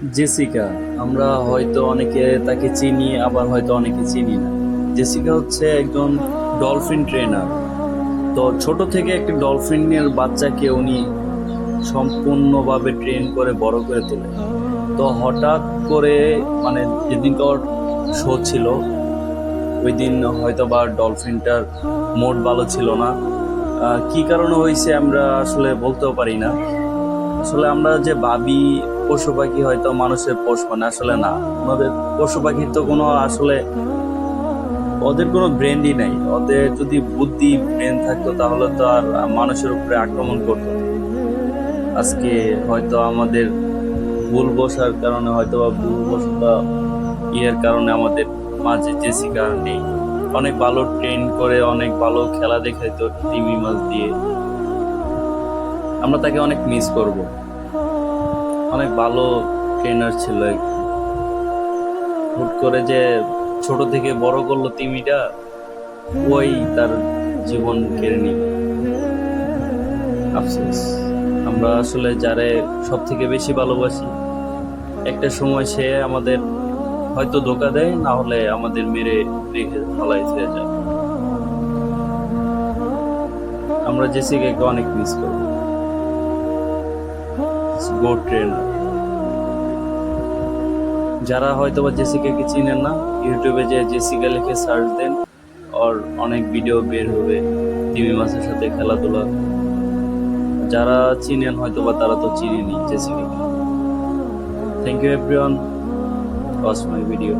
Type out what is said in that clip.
Jessica, আমরা হয়তো অনেকে তাকে চিনি, আবার হয়তো অনেকে চিনি না। জেসিকা হচ্ছে একজন ডলফিন ট্রেনার। তো ছোট থেকে একটি ডলফিনের বাচ্চাকে উনি সম্পূর্ণভাবে ট্রেন করে, বড় করে তোলে তো হঠাৎ করে মানে যেদিনকার শো ছিল ওই দিন হয়তো বা ডলফিনটার মোড ভালো ছিল না। কি কারণে হয়েছে আমরা আসলে বলতেও পারি না। আসলে আমরা যে ভাবি, পশু পাখি হয়তো মানুষের পোষ মানে আসলে না। ওনাদের পশু পাখির তো কোনো আসলে ওদের কোনো ব্রেনই নাই। ওদের যদি বুদ্ধি ব্রেন থাকতো তাহলে তো আর মানুষের উপরে আক্রমণ করতো আজকে হয়তো আমাদের ভুল বসার কারণে হয়তো বা ভুল বসতা ইয়ের কারণে আমাদের মাঝে জেসিকা নেই। অনেক ভালো ট্রেন করে, অনেক ভালো খেলা দেখাইতো টিভি মাছ দিয়ে। আমরা তাকে অনেক মিস করব। অনেক ভালো ট্রেনার ছিল। হুট করে যে ছোট থেকে বড় করল তিমিটা, ওই তার জীবন কেড়ে নিল। আফসোস। আমরা আসলে যারে সব থেকে বেশি ভালোবাসি, একটা সময় সে আমাদের হয়তো ধোকা দেয়, না হলে আমাদের মেরে রেখে ফলাই ছেড়ে যায়। আমরা জেসিকাকে অনেক মিস করব। গো ট্রেনার যারা হয়তো বা জেসিকাকে চিনেন না ইউটিউবে যে জেসিকা লিখে সার্চ দেন আর অনেক ভিডিও বের হবে টিভি মাসের সাথে খেলাধুলা। যারা চিনেন হয়তো বা তারা তো চিনেনি জেসিকাকে thank you everyone watch my video